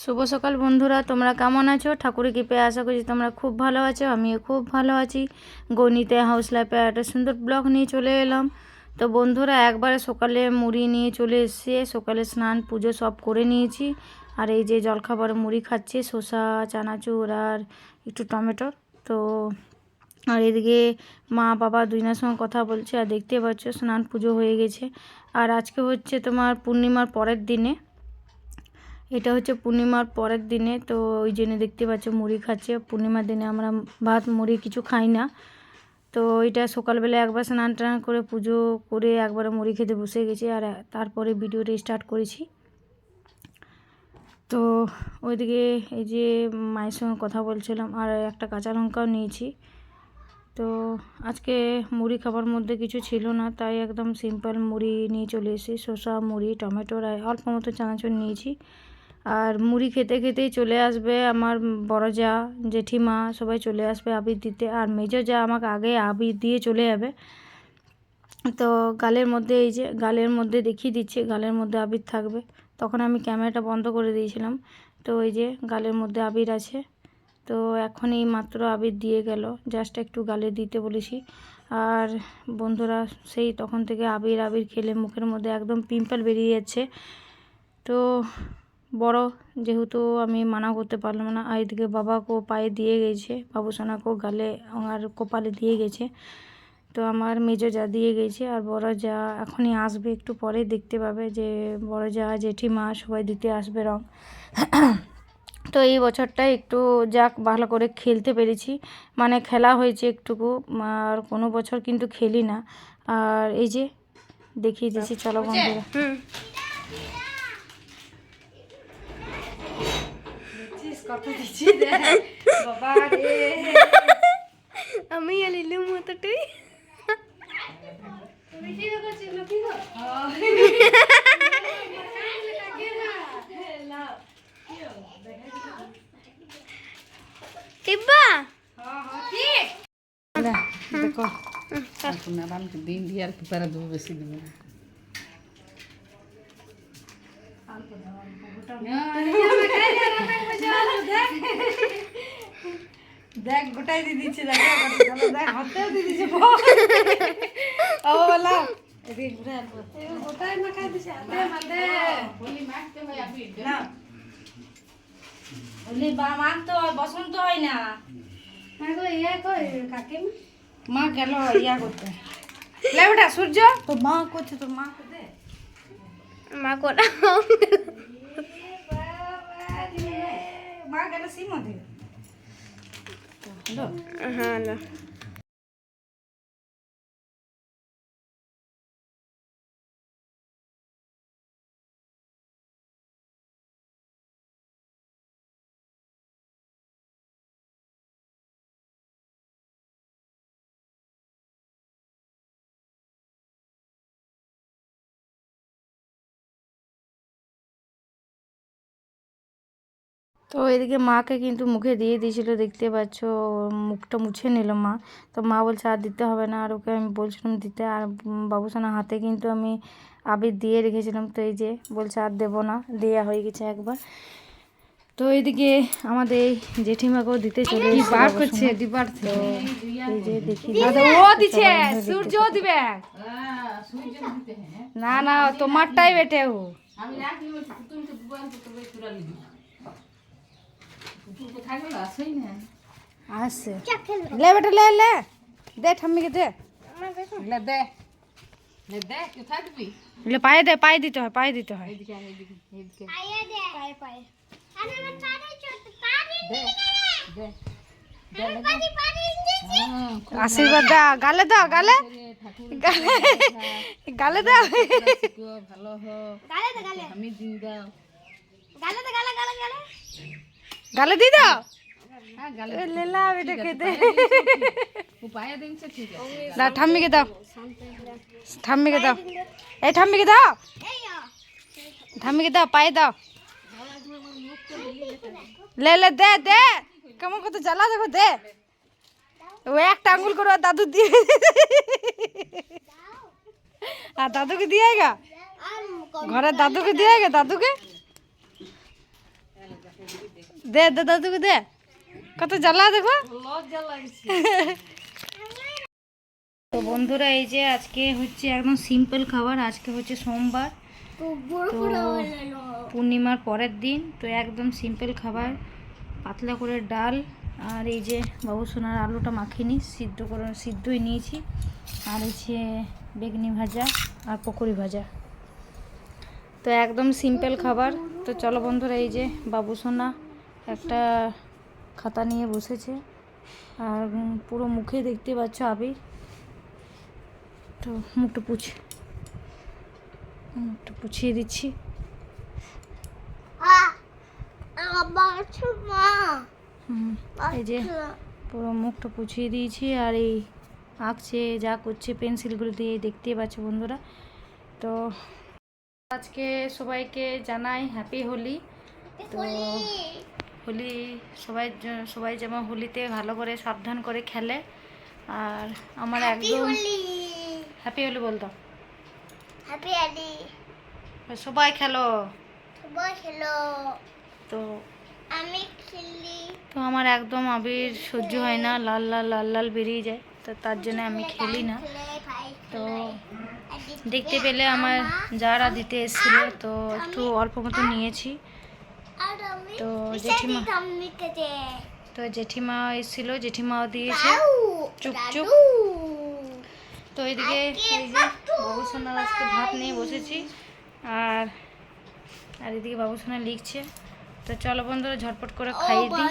শুভ সকাল বন্ধুরা, তোমরা কেমন আছো? ঠাকুরের কৃপে আশা করছি তোমরা খুব ভালো আছো, আমিও খুব ভালো আছি। গণিতে হাউস লাইফে একটা সুন্দর ব্লগ নিয়ে চলে এলাম। তো বন্ধুরা, একবারে সকালে মুড়ি নিয়ে চলে এসছে, সকালে স্নান, পুজো সব করে নিয়েছি। আর এই যে জলখাবার মুড়ি খাচ্ছে, শসা, চানাচুর আর একটু টমেটো। তো আর এদিকে মা, বাবা দুজনের সঙ্গে কথা বলছে, আর দেখতে পাচ্ছ স্নান, পুজো হয়ে গেছে। আর আজকে হচ্ছে তোমার পূর্ণিমার পরের দিনে। এটা হচ্ছে পূর্ণিমার পরের দিনে, তো ওই জন্য দেখতে পাচ্ছ মুড়ি খাচ্ছে। পূর্ণিমার দিনে আমরা ভাত, মুড়ি কিছু খাই না। তো এটা সকালবেলা একবার স্নান টান করে পুজো করে একবারে মুড়ি খেতে বসে গেছি আর তারপরে ভিডিওটা স্টার্ট করেছি। তো ওইদিকে এই যে মায়ের সঙ্গে কথা বলছিলাম আর একটা কাঁচা লঙ্কাও নিয়েছি। তো আজকে মুড়ি খাবার মধ্যে কিছু ছিল না, তাই একদম সিম্পল মুড়ি নিয়ে চলে এসেছি। শসা, মুড়ি টমেটোর অল্প মতো চানাচুর নিয়েছি। আর মুড়ি খেতে খেতেই চলে আসবে আমার বড় যা, জেঠিমা, সবাই চলে আসবে আবির দিতে। আর মেজো যা আমাকে আগে আবির দিয়ে চলে যাবে। তো গালের মধ্যে এই যে, গালের মধ্যে দেখিয়ে দিচ্ছে, গালের মধ্যে আবির থাকবে। তখন আমি ক্যামেরাটা বন্ধ করে দিয়েছিলাম। তো ওই যে গালের মধ্যে আবির আছে। তো এখন এই মাত্র আবির দিয়ে গেল। জাস্ট একটু গালে দিতে বলেছি। আর বন্ধুরা, সেই তখন থেকে আবির আবির খেলে মুখের মধ্যে একদম পিম্পল বেরিয়ে যাচ্ছে। তো বড়, যেহেতু আমি মানা করতে পারলাম না। আর এদিকে বাবাকেও পায়ে দিয়ে গেছে, বাবুসোনাকেও গালে আর কপালে দিয়ে গেছে। তো আমার মেজো যা দিয়ে গেছে আর বড় যা এখনই আসবে, একটু পরে দেখতে পাবে যে বড় যা, জেঠিমা সবাই দিতে আসবে রং। তো এই বছরটা একটু যাক, ভালো করে খেলতে পেরেছি। মানে খেলা হয়েছে একটুকু, আর কোনো বছর কিন্তু খেলি না। আর এই যে, দেখিয়ে দিচ্ছি চলো বন্ধুরা। হুম আমি আনিলাম মতটাই টিব্বা দেখো। আমাকে দিন দিয়ে আর কি পারে দেবো বেশি দিবে দেখ গোটাই দিয়ে দিচ্ছে দেখ দেখ হাতেও দিয়ে দিচ্ছে ও বলা না বলি বা হয় বসন্ত হয় না। মা গেল ইয়া করতে। লে বেটা সূর্য? তো মা করছে তোর মা দে মা কোটা মা গেল সিমা দে હા তো এদিকে মাকে কিন্তু মুখে দিয়ে দিয়েছিল দেখতে পাচ্ছ মুখটা মুছে নিল মা। তো মা বলছে আর দিতে হবে না আর ওকে আমি বলছিলাম দিতে আর বাবুসানার হাতে কিন্তু আমি আবির দিয়ে রেখেছিলাম। তো এই যে বলছে আর দেবো না দেয়া হয়ে গেছে একবার। তো এইদিকে আমাদের এই জেঠিমাকেও দিতে চলে বার করছে তো এই যে দেখি ও দিছে সূর্য দিবে না না তোমারটাই বেটে ও। আমি রাখি দুবার তো চুরা লিবি আসছে লে বেটা লে লে দে ঠাম্মিকে দে লে দে লে পায়ে দে পায়ে দিতে হয় পায়ে দিতে হয় আশীর্বাদ দা গালে দাও গালে গালে দাও ভালো হো গালে দে গালে আমি দিন দাও গালে দে গালে গালে গালে গালে দিয়ে দাও। হ্যাঁ না ঠাম্মিকে দাও। ঠাম্মিকে দাও। এই ঠাম্মিকে দাও। ঠাম্মিকে দাও পায়ে দাও। লে লে দে দে। কেমন কত জ্বালা দেখো দে। ও একটা আঙ্গুল করে আর দাদু দিয়ে আর দাদুকে দিয়ে গা। আর ঘরের দাদুকে দিয়ে গে দাদুকে। দে দে দাদুকে দে কত জ্বালা দেখো। তো বন্ধুরা এই যে আজকে হচ্ছে একদম সিম্পল খাবার। আজকে হচ্ছে সোমবার। তো পূর্ণিমার পরের দিন তো একদম সিম্পল খাবার। পাতলা করে ডাল আর এই যে বাবু সোনার আলুটা মাখিয়ে নিই সিদ্ধ করে সিদ্ধই নিয়েছি। আর হচ্ছে বেগনি ভাজা আর পকোড়ি ভাজা। তো একদম সিম্পল খাবার। তো চলো বন্ধুরা এই যে বাবু সোনা একটা খাতা নিয়ে বসেছে। আর পুরো মুখে দেখতে পাচ্ছ আবির। তো মুখটা পুছে। মুখটা পুছিয়ে দিচ্ছি। এই যে পুরো মুখটা পুছিয়ে দিয়েছি আর এই আঁকছে যা করছে পেন্সিলগুলো দিয়ে দেখতেই পাচ্ছ বন্ধুরা। তো আজকে সবাইকে জানাই হ্যাপি হোলি। তো হোলি সবাই সবাই যেমন হোলিতে ভালো করে সাবধান করে খেলে আর আমার একদম হ্যাপি হোলি বলতো। হ্যাপি আলি সবাই খেলো। সবাই খেলো। তো আমি খেলি। তো আমার একদম আবির সহ্য হয় না লাল লাল লাল লাল বেরিয়ে যায়। তো তার জন্য আমি খেলি না। তো দেখতে পেলে আমার যারা দিতে এসেছিল তো একটু অল্প মতো নিয়েছি। তো জেঠিমা তো জেঠিমা এসেছিল জেঠিমাও দিয়েছে। চুপ, তো এইদিকে এই যে বাবু সোনার আজকে ভাত নিয়ে বসেছি। আর আর এদিকে বাবু সোনা লিখছে। তো চলো বন্ধুরা ঝটপট করে খাইয়ে দিই।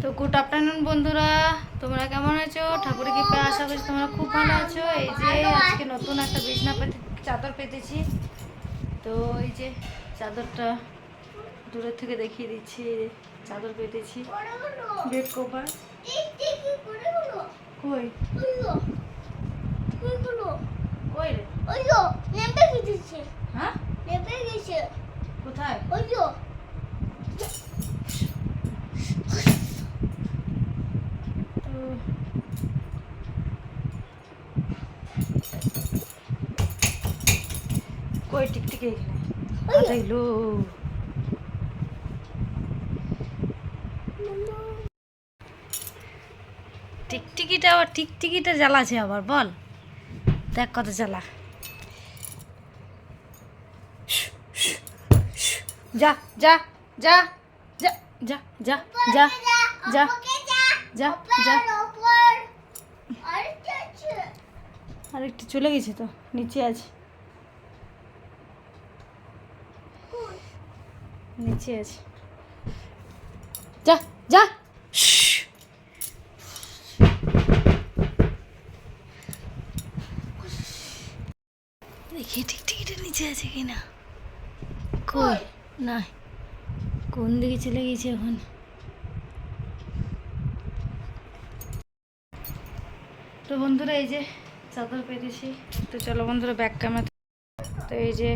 তো গুড আফটারনুন বন্ধুরা তোমরা কেমন আছো? ঠাকুরের কৃপা আশা করছি তোমরা খুব ভালো আছো। এই যে আজকে নতুন একটা বিছনা পেতে চাদর পেতেছি। তো এই যে চাদরটা দূরের থেকে দেখিয়ে দিচ্ছি চাদর পেতেছি বড় কভার। কই? রে? ওই নেমে গেছে। হ্যাঁ? নেমে গেছে। কোথায়? ওইলো তো কই টিকটিকি টিকটিকিটা আবার টিকটিকিটা জ্বালাছে আবার বল। দেখ কত জ্বালা। যা যা যা যা যা যা যা যা যা যা চলে গেছে তো নিচে আছে। নিচে আছে। যা যা। দেখি টিকটিকিটা নিচে আছে কিনা কই? না কোন দিকে চলে গেছে এখন? তো বন্ধুরা এই যে চাদর পেতেছি তো চলো বন্ধুরা ব্যাক ক্যামেরা তো এই যে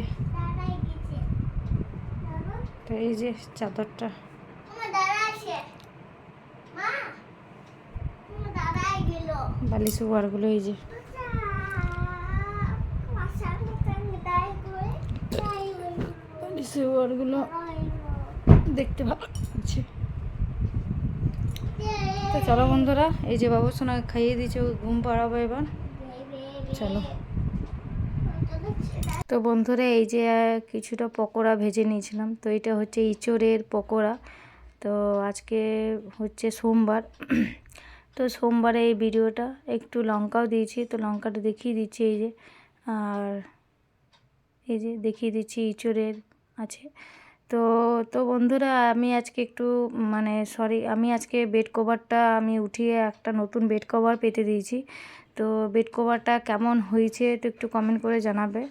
তো এই যে চাদরটা। বালি সুগারগুলো এই যে। বালি সুগারগুলো দেখতে ভালো তো চলো বন্ধুরা এই যে বাবুর সোনা খাইয়ে দিচ্ছে ঘুম পাড়াবো এবার। চলো। তো বন্ধুরা এই যে কিছুটা পকোড়া ভেজে নিয়েছিলাম। তো এটা হচ্ছে ইঁচড়ের পকোড়া। তো আজকে হচ্ছে সোমবার। তো সোমবারে এই ভিডিওটা একটু লঙ্কাও দিয়েছি। তো লঙ্কাটা দেখিয়ে দিচ্ছি এই যে। আর এই যে দেখিয়ে দিচ্ছি ইঁচড়ের আছে। তো তো বন্ধুরা আমি আজকে একটু মানে সরি, আমি আজকে বেড কভারটা আমি উঠিয়ে একটা নতুন বেড কভার পেতে দিয়েছি। তো বেড কভারটা কেমন হয়েছে তো একটু কমেন্ট করে জানাবে।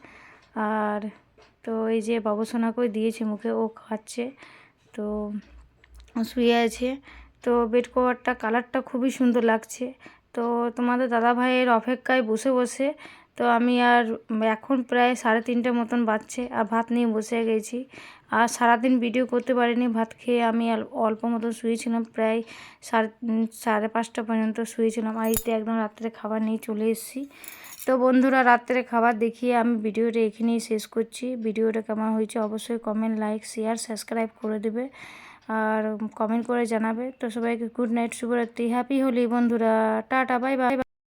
আর তো এই যে বাবুসোনাকেও দিয়েছি, মুখে ও খাচ্ছে। তো শুয়ে আছে। তো বেড কভারটা, কালারটা খুবই সুন্দর লাগছে। তো তোমাদের দাদা ভাইয়ের অপেক্ষায় বসে বসে তো আমি আর এখন প্রায় সাড়ে তিনটে মতন বাজছে আর ভাত নিয়ে বসে গেছি। আর সারাদিন ভিডিও করতে পারিনি, ভাত খেয়ে আমি অল্প মতো শুয়েছিলাম, প্রায় সাড়ে সাড়ে পাঁচটা পর্যন্ত শুয়েছিলাম। আর একদম রাত্রে খাবার নিয়ে চলে এসেছি। তো বন্ধুরা, রাত্রে খাবার দেখিয়ে আমি ভিডিওটা এখানেই শেষ করছি। ভিডিওটা কেমন হয়েছে অবশ্যই কমেন্ট লাইক শেয়ার সাবস্ক্রাইব করে দেবে আর কমেন্ট করে জানাবে। তো সবাইকে গুড নাইট শুভরাত্রি হ্যাপি হোলি বন্ধুরা। Tata bye bye